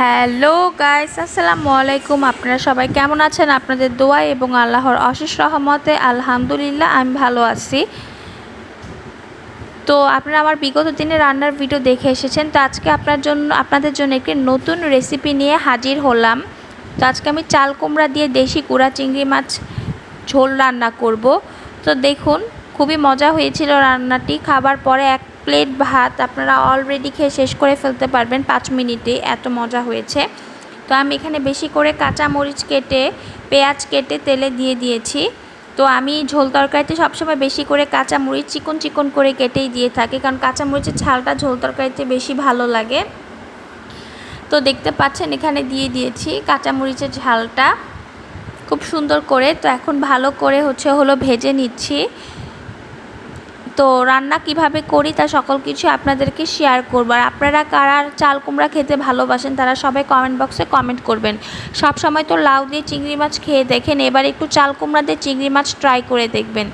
Hello guys, আসসালামু আলাইকুম। আপনারা সবাই কেমন আছেন? আপনাদের দোয়া এবং আল্লাহর অশেষ রহমতে আলহামদুলিল্লাহ, আমি ভালো আছি। তো আপনারা আমার বিগত দিনে রান্নার ভিডিও দেখে এসেছেন। তো আজকে আপনার জন্য, আপনাদের জন্য একটি নতুন রেসিপি নিয়ে হাজির হলাম। তো আজকে আমি চাল কুমড়া দিয়ে দেশি কুড়া চিংড়ি মাছ ঝোল রান্না করব। তো দেখুন, খুবই মজা হয়েছিল রান্নাটি। খাবার পরে এক প্লেট, ভাত আপনারা অলরেডি খেয়ে শেষ করে ফেলতে পারবেন পাঁচ মিনিটে। এত মজা হয়েছে। তো আমি এখানে বেশি করে কাঁচা মরিচ কেটে, পেঁয়াজ কেটে, তেলে দিয়ে দিয়েছি। তো আমি ঝোল তরকারিতে সবসময় বেশি করে কাঁচা মরিচ চিকন চিকন করে কেটেই দিয়ে থাকি, কারণ কাঁচা মরিচের ঝালটা ঝোল তরকারিতে বেশি ভালো লাগে। তো দেখতে পাচ্ছেন এখানে দিয়ে দিয়েছি কাঁচা মরিচের ঝালটা। খুব সুন্দর করে। তো এখন ভালো করে হচ্ছে হলো ভেজে নিচ্ছি। তো রান্না কীভাবে করি তা সকল কিছু আপনাদেরকে শেয়ার করব। আর আপনারা কারা চাল কুমড়া খেতে ভালোবাসেন, তারা সবাই কমেন্ট বক্সে কমেন্ট করবেন। সব সময় তো লাউ দিয়ে চিংড়ি মাছ খেয়ে দেখেন, এবার একটু চাল কুমড়া দিয়ে চিংড়ি মাছ ট্রাই করে দেখবেন।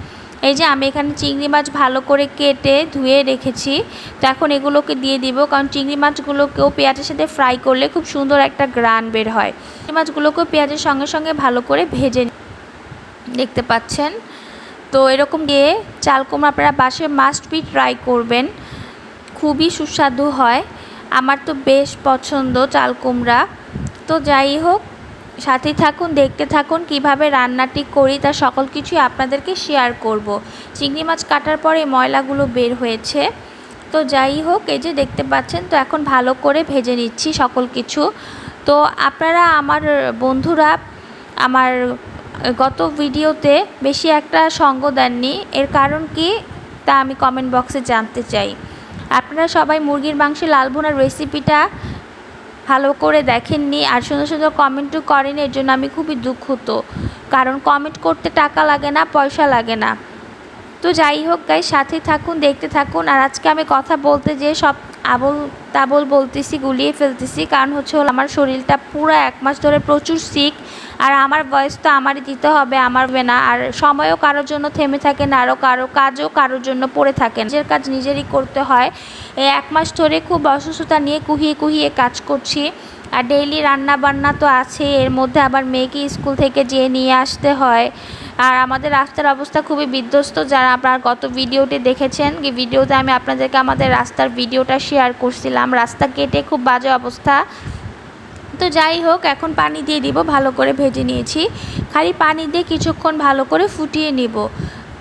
এই যে আমি এখানে চিংড়ি মাছ ভালো করে কেটে ধুয়ে রেখেছি। তো এখন এগুলোকে দিয়ে দিব, কারণ চিংড়ি মাছগুলোকেও পেঁয়াজের সাথে ফ্রাই করলে খুব সুন্দর একটা গ্রান বের হয়। চিংড়ি মাছগুলোকেও পেঁয়াজের সঙ্গে সঙ্গে ভালো করে ভেজে দেখতে পাচ্ছেন? তো এরকম দিয়ে চাল কুমড়া আপনারা বাসে মাস্ট বি ট্রাই করবেন। খুবই সুস্বাদু হয়। আমার তো বেশ পছন্দ চাল কুমড়া। তো যাই হোক সাথে থাকুন, দেখতে থাকুন কীভাবে রান্নাটি করি তা সকল কিছুই আপনাদেরকে শেয়ার করব। চিংড়ি মাছ কাটার পরে ময়লাগুলো বের হয়েছে। তো যাই হোক, এই যে দেখতে পাচ্ছেন, তো এখন ভালো করে ভেজে নিচ্ছি সকল কিছু। তো আপনারা, আমার বন্ধুরা, আমার গত ভিডিওতে বেশি একটা সঙ্গ দেননি। এর কারণ কি তা আমি কমেন্ট বক্সে জানতে চাই। আপনারা সবাই মুরগির মাংসের লাল ভুনার রেসিপিটা ভালো করে দেখেননি আর সুন্দর সুন্দর কমেন্টও করেন, এর জন্য আমি খুবই দুঃখিত। কারণ কমেন্ট করতে টাকা লাগে না, পয়সা লাগে না। তো যাই হোক গাই সাথে থাকুন, দেখতে থাকুন। আর আজকে আমি কথা বলতে যে সব আবল তাবল বলতেছি, গুলিয়ে ফেলতেছি। কারণ হচ্ছে হলো আমার শরীরটা পুরো এক মাস ধরে প্রচুর সিক আর আমার বয়স তো আমারই দিতে হবে, আমার না। আর সময়ও কারোর জন্য থেমে থাকে না আরও কারও কাজও কারোর জন্য পড়ে থাকে নিজের কাজ নিজেরই করতে হয়। এই এক মাস ধরে খুব অসুস্থতা নিয়ে কুহিয়ে কুহিয়ে কাজ করছি। আর ডেইলি রান্না বান্না তো আছে এর মধ্যে আবার মেয়েকে স্কুল থেকে যেয়ে নিয়ে আসতে হয়। আর আমাদের রাস্তার অবস্থা খুবই বিধ্বস্ত। যারা আপনার গত ভিডিওটি দেখেছেন ভিডিওতে আমি আপনাদেরকে আমাদের রাস্তার ভিডিওটা শেয়ার করছিলাম। রাস্তা কেটে খুব বাজে অবস্থা। তো যাই হোক, এখন পানি দিয়ে দিব, ভালো করে ভেজে নিয়েছি। খালি পানি দিয়ে কিছুক্ষণ ভালো করে ফুটিয়ে নিব।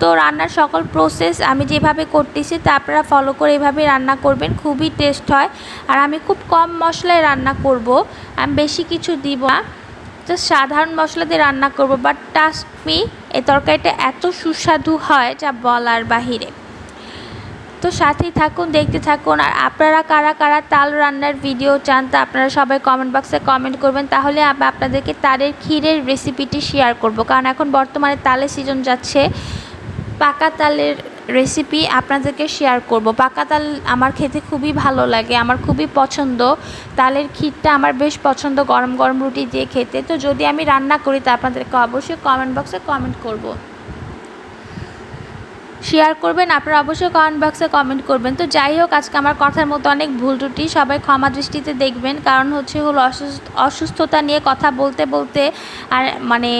তো রান্নার সকল প্রসেস আমি যেভাবে করতেছি, তা আপনারা ফলো করে এভাবে রান্না করবেন, খুবই টেস্ট হয়। আর আমি খুব কম মশলায় রান্না করব, আমি বেশি কিছু দিব না। তো সাধারণ মশলা দিয়ে রান্না করব বাট টাস্ট মি এই তরকারিটা এত সুস্বাদু হয় যা বলার বাহিরে। তো সাথেই থাকুন, দেখতে থাকুন। আর আপনারা কারা কারা তাল রান্নার ভিডিও চান তা আপনারা সবাই কমেন্ট বক্সে কমেন্ট করবেন। তাহলে আমি আপনাদেরকে তালের ক্ষীরের রেসিপিটি শেয়ার করব। কারণ এখন বর্তমানে তালের সিজন যাচ্ছে। পাকা তালের রেসিপি আপনাদেরকে শেয়ার করব। পাকা তাল আমার খেতে খুবই ভালো লাগে, আমার খুবই পছন্দ। তালের ক্ষীরটা আমার বেশ পছন্দ, গরম গরম রুটি দিয়ে খেতে। তো যদি আমি রান্না করি তা আপনাদেরকে অবশ্যই কমেন্ট বক্সে কমেন্ট করব। শেয়ার করবেন, আপনারা অবশ্যই কমেন্ট বক্সে কমেন্ট করবেন। তো যাই হোক, আজকে আমার কথার মতো অনেক ভুল ত্রুটি, সবাই ক্ষমা দৃষ্টিতে দেখবেন। কারণ হচ্ছে হলো অসুস্থতা নিয়ে কথা বলতে বলতে আর মানে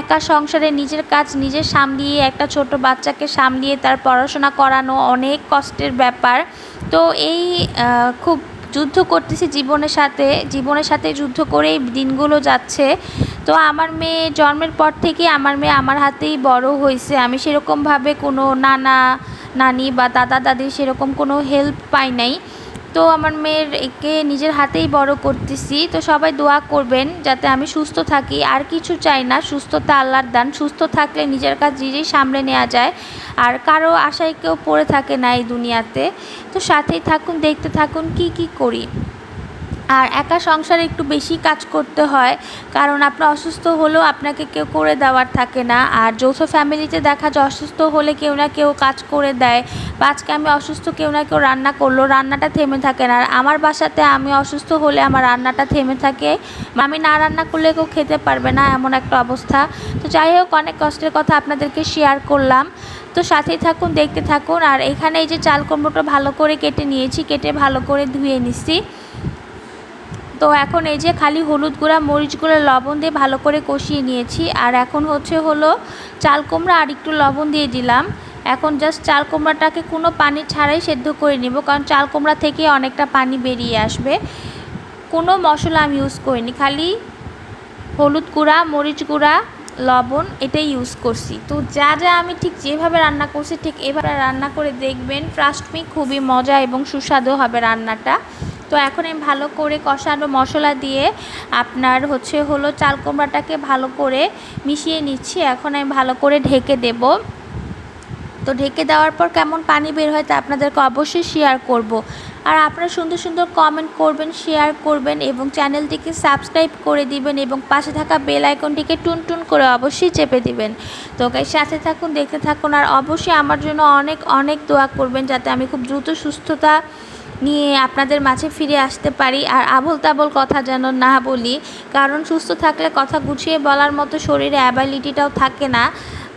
একা সংসারে নিজের কাজ নিজে সামলিয়ে, একটা ছোট বাচ্চাকে সামলিয়ে তার পড়াশোনা করানো অনেক কষ্টের ব্যাপার। তো এই খুব যুদ্ধ করতেছি জীবনের সাথে জীবনের সাথে যুদ্ধ করেই দিনগুলো যাচ্ছে। তো আমার মেয়ে জন্মের পর থেকে আমার মেয়ে আমার হাতেই বড় হয়েছে। আমি সেরকমভাবে কোনো নানা, নানি বা দাদা দাদির সেরকম কোনো হেল্প পাই নাই। তো আমার মেয়ের একে নিজের হাতেই বড় করতেছি। তো সবাই দোয়া করবেন যাতে আমি সুস্থ থাকি। আর কিছু চাই না, সুস্থতা আল্লাহর দান। সুস্থ থাকলে নিজের কাজ নিজেই সামলে নেওয়া যায়। আর কারও আশায় কেউ পড়ে থাকে না এই দুনিয়াতে। তো সাথেই থাকুন, দেখতে থাকুন, কি কি করি। আর একা সংসারে একটু বেশি কাজ করতে হয়। কারণ আপনি অসুস্থ হলেও আপনাকে কেউ করে দেওয়ার থাকে না। আর যৌথ ফ্যামিলিতে দেখা যায় অসুস্থ হলে কেউ না কেউ কাজ করে দেয়। বা আজকে আমি অসুস্থ, কেউ না কেউ রান্না করল রান্নাটা থেমে থাকে না। আর আমার বাসাতে আমি অসুস্থ হলে আমার রান্নাটা থেমে থাকে। আমি না রান্না করলে কেউ খেতে পারবে না, এমন একটা অবস্থা। তো যাই হোক, অনেক কষ্টের কথা আপনাদেরকে শেয়ার করলাম। তো সাথেই থাকুন, দেখতে থাকুন। আর এখানে এই যে চাল কুমড়োটা ভালো করে কেটে নিয়েছি, কেটে ভালো করে ধুয়ে নিচ্ছি তো এখন এই যে খালি হলুদ গুঁড়া, মরিচ গুঁড়া, লবণ দিয়ে ভালো করে কষিয়ে নিয়েছি। আর এখন হচ্ছে হলো চাল কুমড়া আর একটু লবণ দিয়ে দিলাম। এখন জাস্ট চাল কুমড়াটাকে কোনো পানি ছাড়াই সেদ্ধ করে নিব, কারণ চাল কুমড়া থেকে অনেকটা পানি বেরিয়ে আসবে। কোনো মশলা আমি ইউজ করিনি, খালি হলুদ গুঁড়া, মরিচ গুঁড়া, লবণ এটাই ইউজ করছি। তো যা যা আমি ঠিক যেভাবে রান্না করছি, ঠিক এভাবে রান্না করে দেখবেন ট্রাস্ট মি খুবই মজা এবং সুস্বাদু হবে রান্নাটা। তো এখন আমি ভালো করে কষানো মশলা দিয়ে আপনার হচ্ছে হলো চাল কুমড়াটাকে ভালো করে মিশিয়ে নিচ্ছি। এখন আমি ভালো করে ঢেকে দেব। তো ঢেকে দেওয়ার পর কেমন পানি বের হয় তা আপনাদেরকে অবশ্যই শেয়ার করব। আর আপনারা সুন্দর সুন্দর কমেন্ট করবেন শেয়ার করবেন এবং চ্যানেলটিকে সাবস্ক্রাইব করে দিবেন এবং পাশে থাকা বেল আইকনটিকে টুন টুন করে অবশ্যই চেপে দিবেন। তো গাই সাথে থাকুন, দেখতে থাকুন আর অবশ্যই আমার জন্য অনেক অনেক দোয়া করবেন যাতে আমি খুব দ্রুত সুস্থতা নিয়ে আপনাদের মাঝে ফিরে আসতে পারি আর আবল তাবল কথা যেন না বলি, কারণ সুস্থ থাকলে কথা গুছিয়ে বলার মতো শরীরে অ্যাবিলিটিটাও থাকে না।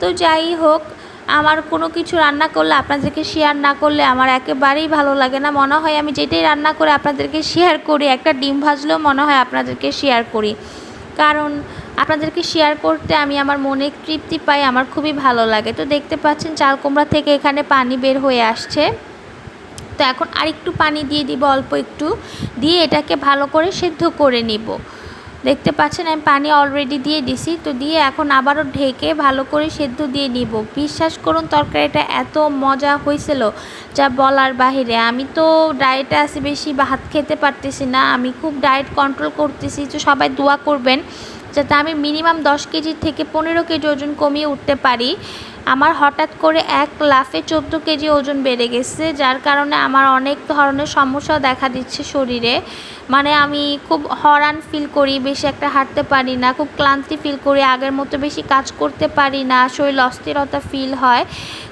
তো যাই হোক, আমার কোনো কিছু রান্না করলে, আপনাদেরকে শেয়ার না করলে আমার একেবারেই ভালো লাগে না। মনে হয় আমি যেটাই রান্না করে আপনাদেরকে শেয়ার করি, একটা ডিম ভাজলেও মনে হয় আপনাদেরকে শেয়ার করি। কারণ আপনাদেরকে শেয়ার করতে আমি আমার মনে তৃপ্তি পাই, আমার খুবই ভালো লাগে। তো দেখতে পাচ্ছেন চাল কুমড়া থেকে এখানে পানি বের হয়ে আসছে। তো এখন আরেকটু পানি দিয়ে দিব, অল্প একটু। দিয়ে এটাকে ভালো করে সেদ্ধ করে নিব। দেখতে পাচ্ছেন, আমি পানি অলরেডি দিয়ে দিছি। তো দিয়ে এখন আবারও ঢেকে ভালো করে সেদ্ধ দিয়ে নিব। বিশ্বাস করুন, তরকারিটা এত মজা হয়েছিল যা বলার বাহিরে। আমি তো ডায়েটে আসি বেশি ভাত খেতে পারতেছি না। আমি খুব ডায়েট কন্ট্রোল করতেছি। তো সবাই দোয়া করবেন, যাতে আমি মিনিমাম দশ কেজি থেকে পনেরো কেজি ওজন কমিয়ে উঠতে পারি। আমার হঠাৎ করে এক লাফে চোদ্দ কেজি ওজন বেড়ে গেছে, যার কারণে আমার অনেক ধরনের সমস্যা দেখা দিচ্ছে শরীরে। মানে আমি খুব হরান ফিল করি, বেশি একটা হাঁটতে পারি না, খুব ক্লান্তি ফিল করি, আগের মতো বেশি কাজ করতে পারি না, শরীর অস্থিরতা ফিল হয়।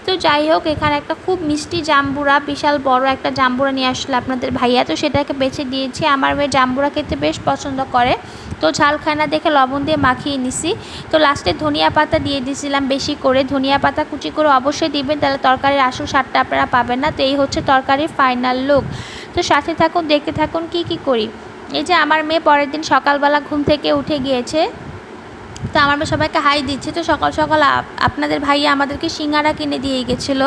তো যাই হোক, এখানে একটা খুব মিষ্টি জাম্বুরা, বিশাল বড় একটা জাম্বুরা নিয়ে আসলো আপনাদের ভাইয়া। তো সেটাকে বেছে দিয়েছি। আমার মেয়ে জাম্বুরা খেতে বেশ পছন্দ করে। তো ঝাল দেখে লবণ দিয়ে মাখিয়ে নিছি। তো লাস্টে ধনিয়া পাতা দিয়ে দিয়েছিলাম বেশি করে। ধনিয়া পাতা কুচি করে অবশ্যই দিবেন, তাহলে তরকারির আসল স্বাদটা আপনারা পাবেন না। তো এই হচ্ছে তরকারির ফাইনাল লুক তো সাথে থাকুন, দেখতে থাকুন, কি কি করি। এই যে আমার মেয়ে পরের দিন সকালবেলা ঘুম থেকে উঠে গিয়েছে। তো আমার সবাইকে হাই দিচ্ছে। তো সকাল সকাল আপনাদের ভাইয়া আমাদেরকে সিঙ্গারা কিনে দিয়ে গেছিল।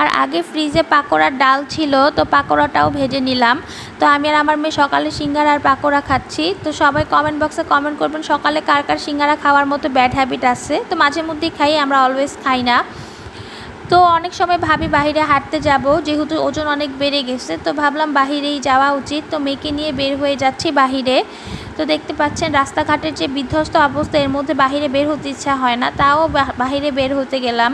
আর আগে ফ্রিজে পাকোড়ার ডাল ছিল, তো পাকোড়াটাও ভেজে নিলাম। তো আমি আর আমার মেয়ে সকালে সিঙ্গারা আর পাকোড়া খাচ্ছি। তো সবাই কমেন্ট বক্সে কমেন্ট করবেন, সকালে কার কার সিঙ্গারা খাওয়ার মতো ব্যাড হ্যাবিট আছে। তো মাঝে মধ্যেই খাই, আমরা অলওয়েজ খাই না। তো অনেক সময় ভাবি বাহিরে হাঁটতে যাব, যেহেতু ওজন অনেক বেড়ে গেছে, তো ভাবলাম বাহিরেই যাওয়া উচিত। তো মেয়েকে নিয়ে বের হয়ে যাচ্ছি বাহিরে। তো দেখতে পাচ্ছেন রাস্তাঘাটের যে বিধ্বস্ত অবস্থা, এর মধ্যে বাহিরে বের হতে ইচ্ছা হয় না, তাও বাহিরে বের হতে গেলাম।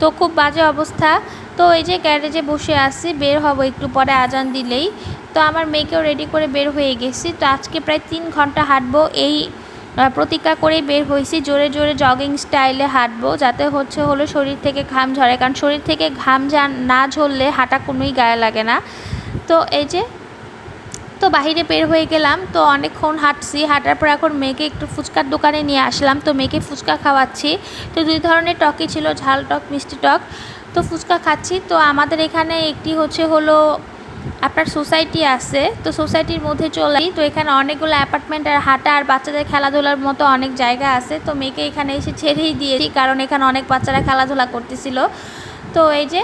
তো খুব বাজে অবস্থা। তো এই যে গ্যারেজে বসে আসি বের হব একটু পরে আজান দিলেই। তো আমার মেয়েকেও রেডি করে বের হয়ে গেছি। তো আজকে প্রায় তিন ঘণ্টা হাঁটবো, এই প্রতিজ্ঞা করেই বের হয়েছি। জোরে জোরে জগিং স্টাইলে হাঁটবো, যাতে হচ্ছে হলো শরীর থেকে ঘাম ঝরে। কারণ শরীর থেকে ঘাম যা না ঝরলে হাঁটা কোনোই গায়ে লাগে না। তো এই যে, তো বাহিরে বের হয়ে গেলাম। তো অনেকক্ষণ হাঁটছি। হাঁটার পর এখন মেয়েকে একটু ফুচকার দোকানে নিয়ে আসলাম। তো মেয়েকে ফুচকা খাওয়াচ্ছি। তো দুই ধরনের টকই ছিল, ঝাল টক, মিষ্টি টক। তো ফুচকা খাচ্ছি। তো আমাদের এখানে একটি হচ্ছে হলো আপনার সোসাইটি আছে, তো সোসাইটির মধ্যে চলে তো এখানে অনেকগুলো অ্যাপার্টমেন্ট আর হাঁটা আর বাচ্চাদের খেলাধুলার মতো অনেক জায়গা আছে। তো মেয়েকে এখানে এসে ছেড়েই দিয়েছি, কারণ এখানে অনেক বাচ্চারা খেলাধুলা করতেছিল। তো এই যে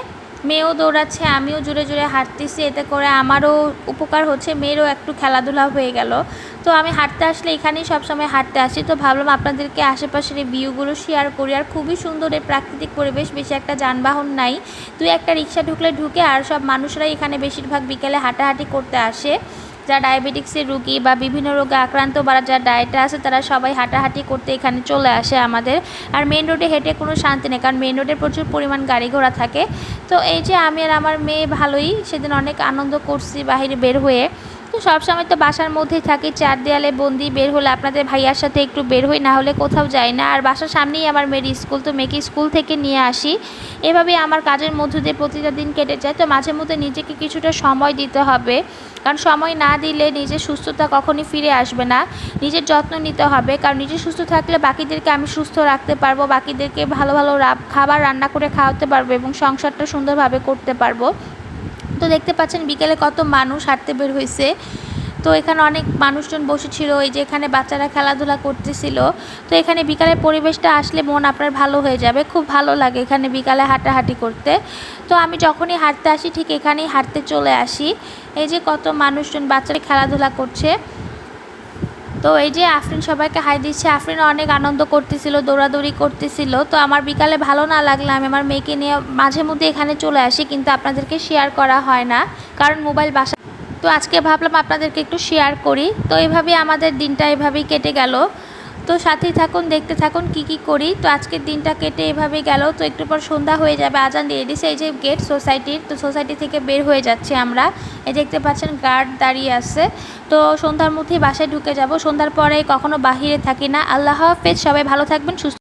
মেয়েও দৌড়াচ্ছে, আমিও জুড়ে জুড়ে হাঁটতেছি, এতে করে আমারও উপকার হচ্ছে, মেয়েরও একটু খেলাধুলা হয়ে গেল। তো আমি হাঁটতে আসলে এখানেই সবসময় হাঁটতে আসি। তো ভাবলাম আপনাদেরকে আশেপাশের এই ভিউগুলো শেয়ার করি। আর খুবই সুন্দর এই প্রাকৃতিক পরিবেশ, বেশি একটা যানবাহন নাই। তুই একটা রিক্সা ঢুকলে ঢুকে আর সব মানুষরাই এখানে বেশিরভাগ বিকেলে হাঁটাহাঁটি করতে আসে। যারা ডায়াবেটিক্সের রুগী বা বিভিন্ন রোগে আক্রান্ত বা যারা ডায়েটে আছে, তারা সবাই হাঁটাহাঁটি করতে এখানে চলে আসে আমাদের। আর মেন রোডে হেঁটে কোনো শান্তি নেই, কারণ মেন রোডে প্রচুর পরিমাণ গাড়ি ঘোড়া থাকে। তো এই যে আমি আর আমার মেয়ে ভালোই, সেদিন অনেক আনন্দ করছি বাহিরে বের হয়ে। সবসময় তো বাসার মধ্যেই থাকি, চার দেয়ালে বন্দি, বের হলে আপনাদের ভাইয়ার সাথে একটু বের হই, না হলে কোথাও যাই না। আর বাসার সামনেই আমার মেয়ের স্কুল, তো মেয়েকে স্কুল থেকে নিয়ে আসি। এভাবে আমার কাজের মধ্য দিয়ে প্রতিটা দিন কেটে যায়, তো মাঝে মধ্যে নিজেকে কিছুটা সময় দিতে হবে। কারণ সময় না দিলে নিজের সুস্থতা কখনই ফিরে আসবে না। নিজের যত্ন নিতে হবে, কারণ নিজে সুস্থ থাকলে বাকিদেরকে আমি সুস্থ রাখতে পারব, বাকিদেরকে ভালো ভালো খাবার রান্না করে খাওয়াতে পারব এবং সংসারটা সুন্দরভাবে করতে পারব। তো দেখতে পাচ্ছেন বিকেলে কত মানুষ হাঁটতে বের হয়েছে তো এখানে অনেক মানুষজন বসেছিল, এই যে এখানে বাচ্চারা খেলাধুলা করতেছিল। তো এখানে বিকালের পরিবেশটা আসলে মন আপনার ভালো হয়ে যাবে, খুব ভালো লাগে এখানে বিকালে হাঁটাহাঁটি করতে। তো আমি যখনই হাঁটতে আসি ঠিক এখানেই হাঁটতে চলে আসি। এই যে কত মানুষজন বাচ্চারা খেলাধুলা করছে। তো এই যে আফরিন সবাইকে হাই দিচ্ছে, আফরিন অনেক আনন্দ করতেছিল, দৌড়াদৌড়ি করতেছিল। তো আমার বিকালে ভালো না লাগলে আমি আমার মেয়েকে নিয়ে মাঝে মধ্যে এখানে চলে আসি, কিন্তু আপনাদেরকে শেয়ার করা হয় না, কারণ মোবাইল বাসা তো আজকে ভাবলাম আপনাদেরকে একটু শেয়ার করি। তো এইভাবেই আমাদের দিনটা এভাবেই কেটে গেল। তো সাথেই থাকুন, দেখতে থাকুন কি কি করি। তো আজকের দিনটা কেটে এভাবে গেল। তো একটু পর সন্ধ্যা হয়ে যাবে, আজান দিয়ে দিছে। এই যে গেট সোসাইটির তো সোসাইটি থেকে বের হয়ে যাচ্ছি আমরা। এই দেখতে পাচ্ছেন গার্ড দাঁড়িয়ে আছে। তো সন্ধ্যার মধ্যেই বাসায় ঢুকে যাব। সন্ধ্যার পরে কখনো বাহিরে থাকি না। আল্লাহ হাফেজ, সবাই ভালো থাকবেন, সুস্থ